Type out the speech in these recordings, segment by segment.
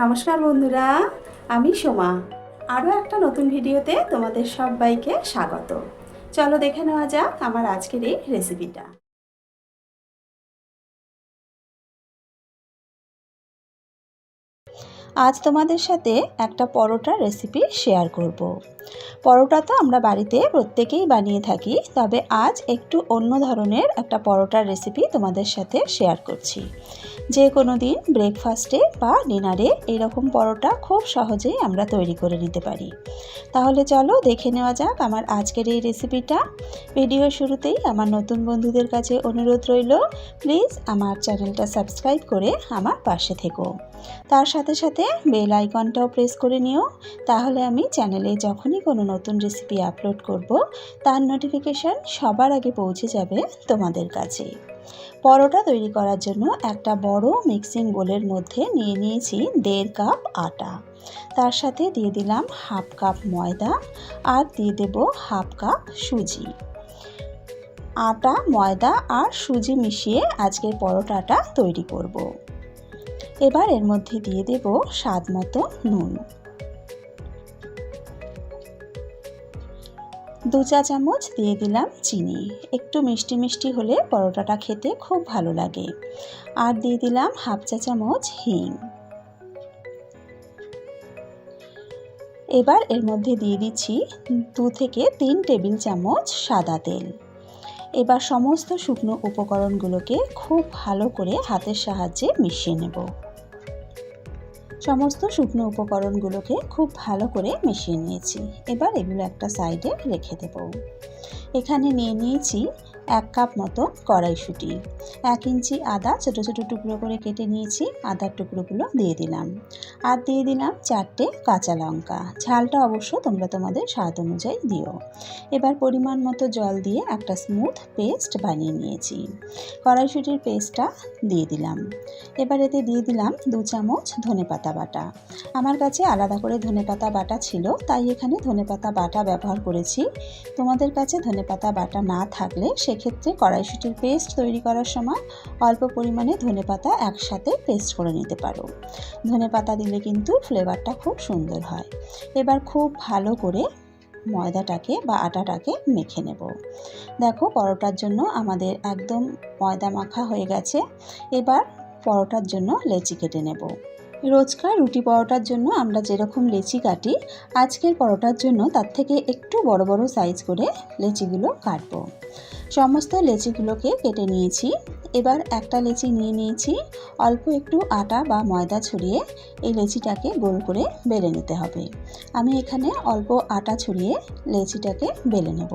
নমস্কার বন্ধুরা, আমি সোমা। আরও একটা নতুন ভিডিওতে তোমাদের সবাইকে স্বাগত। চলো দেখে নেওয়া যাক আমার আজকের এই রেসিপিটা আজ তোমাদের সাথে একটা পরোটার রেসিপি শেয়ার করব। পরোটা তো আমরা বাড়িতে প্রত্যেকেই বানিয়ে থাকি, তবে আজ একটু অন্য ধরনের একটা পরোটার রেসিপি তোমাদের সাথে শেয়ার করছি। যে কোনো দিন ব্রেকফাস্টে বা ডিনারে এরকম পরোটা খুব সহজেই আমরা তৈরি করে নিতে পারি। তাহলে চলো দেখে নেওয়া যাক আমার আজকের এই রেসিপিটা ভিডিও শুরুতেই আমার নতুন বন্ধুদের কাছে অনুরোধ রইল প্লিজ আমার চ্যানেলটা সাবস্ক্রাইব করে আমার পাশে থেকো। তার সাথে সাথে বেল আইকনটাও প্রেস করে নিও। তাহলে আমি চ্যানেলে যখনই কোনো নতুন রেসিপি আপলোড করব, তার নোটিফিকেশান সবার আগে পৌঁছে যাবে তোমাদের কাছে। পরোটা তৈরি করার জন্য একটা বড় মিক্সিং বোলের মধ্যে নিয়ে নিয়েছি দেড় কাপ আটা। তার সাথে দিয়ে দিলাম হাফ কাপ ময়দা আর দিয়ে দেব হাফ কাপ সুজি। আটা, ময়দা আর সুজি মিশিয়ে আজকের পরোটাটা তৈরি করব। এবার এর মধ্যে দিয়ে দেব স্বাদ মতো নুন। দু চা চামচ দিয়ে দিলাম চিনি। একটু মিষ্টি মিষ্টি হলে পরোটাটা খেতে খুব ভালো লাগে। আর দিয়ে দিলাম হাফ চা চামচ হিং। এবার এর মধ্যে দিয়ে দিচ্ছি দু থেকে তিন টেবিল চামচ সাদা তেল। এবার সমস্ত শুকনো উপকরণগুলোকে খুব ভালো করে হাতের সাহায্যে মিশিয়ে নেব। সমস্ত শুকনো উপকরণগুলোকে খুব ভালো করে মিশিয়ে নিয়েছি। এবার এগুলো একটা সাইডে রেখে দেব। এখানে নিয়ে নিয়েছি এক কাপ মতো কড়াইশুঁটি। এক ইঞ্চি আদা ছোট ছোট টুকরো করে কেটে নিয়েছি, আদার টুকরোগুলো দিয়ে দিলাম। আর দিয়ে দিলাম চারটে কাঁচা লঙ্কা। ঝালটা অবশ্য তোমরা তোমাদের স্বাদ অনুযায়ী দিও। এবার পরিমাণ মতো জল দিয়ে একটা স্মুথ পেস্ট বানিয়ে নিয়েছি। কড়াইশুঁটির পেস্টটা দিয়ে দিলাম। এবার এতে দিয়ে দিলাম দু চামচ ধনে পাতা বাটা। আমার কাছে আলাদা করে ধনে পাতা বাটা ছিল, তাই এখানে ধনে পাতা বাটা ব্যবহার করেছি। তোমাদের কাছে ধনে পাতা বাটা না থাকলে সেক্ষেত্রে কড়াইশুটির পেস্ট তৈরি করার সময় অল্প পরিমাণে ধনে পাতা একসাথে পেস্ট করে নিতে পারো। ধনে পাতা দিলে কিন্তু ফ্লেভারটা খুব সুন্দর হয়। এবার খুব ভালো করে ময়দাটাকে বা আটাটাকে মেখে নেব। দেখো পরোটার জন্য আমাদের একদম ময়দা মাখা হয়ে গেছে। এবার পরোটার জন্য লেচি কেটে নেব। রোজকার রুটি পরোটার জন্য আমরা যেরকম লেচি কাটি, আজকের পরোটার জন্য তার থেকে একটু বড় বড় সাইজ করে লেচিগুলো কাটবো। সমস্ত লেচিগুলোকে কেটে নিয়েছি। এবার একটা লেচি নিয়ে নিয়েছি। অল্প একটু আটা বা ময়দা ছড়িয়ে এই লেচিটাকে গোল করে বেলে নিতে হবে। আমি এখানে অল্প আটা ছড়িয়ে লেচিটাকে বেলে নেব।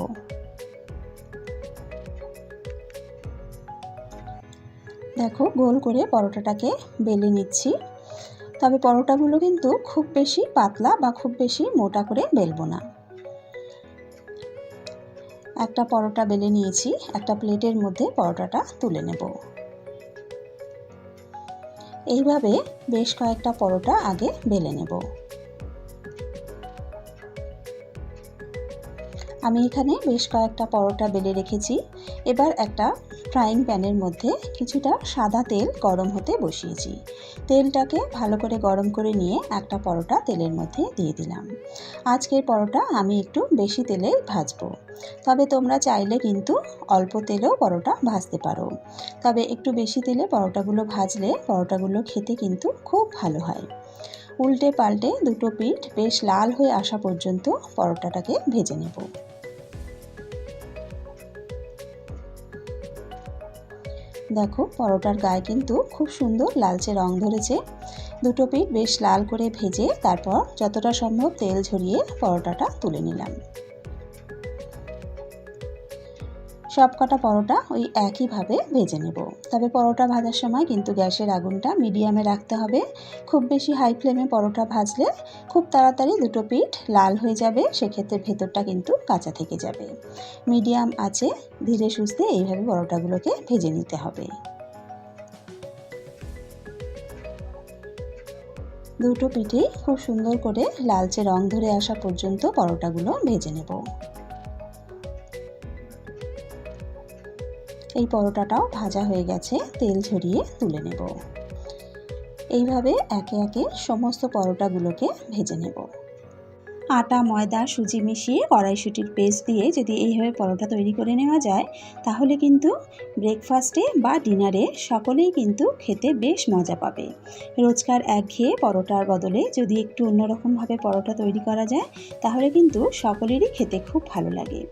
দেখো, গোল করে পরোটাটাকে বেলে নিচ্ছি। তবে পরোটাগুলো কিন্তু খুব বেশি পাতলা বা খুব বেশি মোটা করে বেলবো না। একটা পরোটা বেলে নিয়েছি, একটা প্লেটের মধ্যে পরোটাটা তুলে নেব। এইভাবে বেশ কয়েকটা পরোটা আগে বেলে নেব। আমি এখানে বেশ কয়েকটা পরোটা বেলে রেখেছি। এবার একটা ফ্রাইং প্যানের মধ্যে কিছুটা সাদা তেল গরম হতে বসিয়েছি। তেলটাকে ভালো করে গরম করে নিয়ে একটা পরোটা তেলের মধ্যে দিয়ে দিলাম। আজকের পরোটা আমি একটু বেশি তেলে ভাজবো। তবে তোমরা চাইলে কিন্তু অল্প তেলেও পরোটা ভাজতে পারো। তবে একটু বেশি তেলে পরোটাগুলো ভাজলে পরোটাগুলো খেতে কিন্তু খুব ভালো হয়। উল্টে পাল্টে দুটো পিঠ বেশ লাল হয়ে আসা পর্যন্ত পরোটাটাকে ভেজে নেব। দেখো, পরোটার গায়ে কিন্তু খুব সুন্দর লালচে রং ধরেছে। দুটো পিঠ বেশ লাল করে ভেজে তারপর যতটা সম্ভব তেল ঝরিয়ে পরোটাটা তুলে নিলাম। সব কটা পরোটা ওই একইভাবে ভেজে নেব। তবে পরোটা ভাজার সময় কিন্তু গ্যাসের আগুনটা মিডিয়ামে রাখতে হবে। খুব বেশি হাই ফ্লেমে পরোটা ভাজলে খুব তাড়াতাড়ি দুটো পিঠ লাল হয়ে যাবে, সেক্ষেত্রে ভেতরটা কিন্তু কাঁচা থেকে যাবে। মিডিয়াম আছে, ধীরে সুস্থে এইভাবে পরোটাগুলোকে ভেজে নিতে হবে। দুটো পিঠেই খুব সুন্দর করে লালচে রং ধরে আসা পর্যন্ত পরোটাগুলো ভেজে নেব। এই পরোটাটাও ভাজা হয়ে গেছে, তেল ঝরিয়ে তুলে নেব। এইভাবে একে একে সমস্ত পরোটাগুলোকে ভেজে নেব। আটা, ময়দা, সুজি মিশিয়ে কড়াইশুটির পেস্ট দিয়ে যদি এইভাবে পরোটা তৈরি করে নেওয়া যায়, তাহলে কিন্তু ব্রেকফাস্টে বা ডিনারে সকলেই কিন্তু খেতে বেশ মজা পাবে। রোজকার একঘেয়ে পরোটার বদলে যদি একটু অন্যরকমভাবে পরোটা তৈরি করা যায়, তাহলে কিন্তু সকলেরই খেতে খুব ভালো লাগে।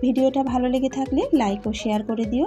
ভিডিওটা ভালো লেগে থাকলে লাইক ও শেয়ার করে দিও।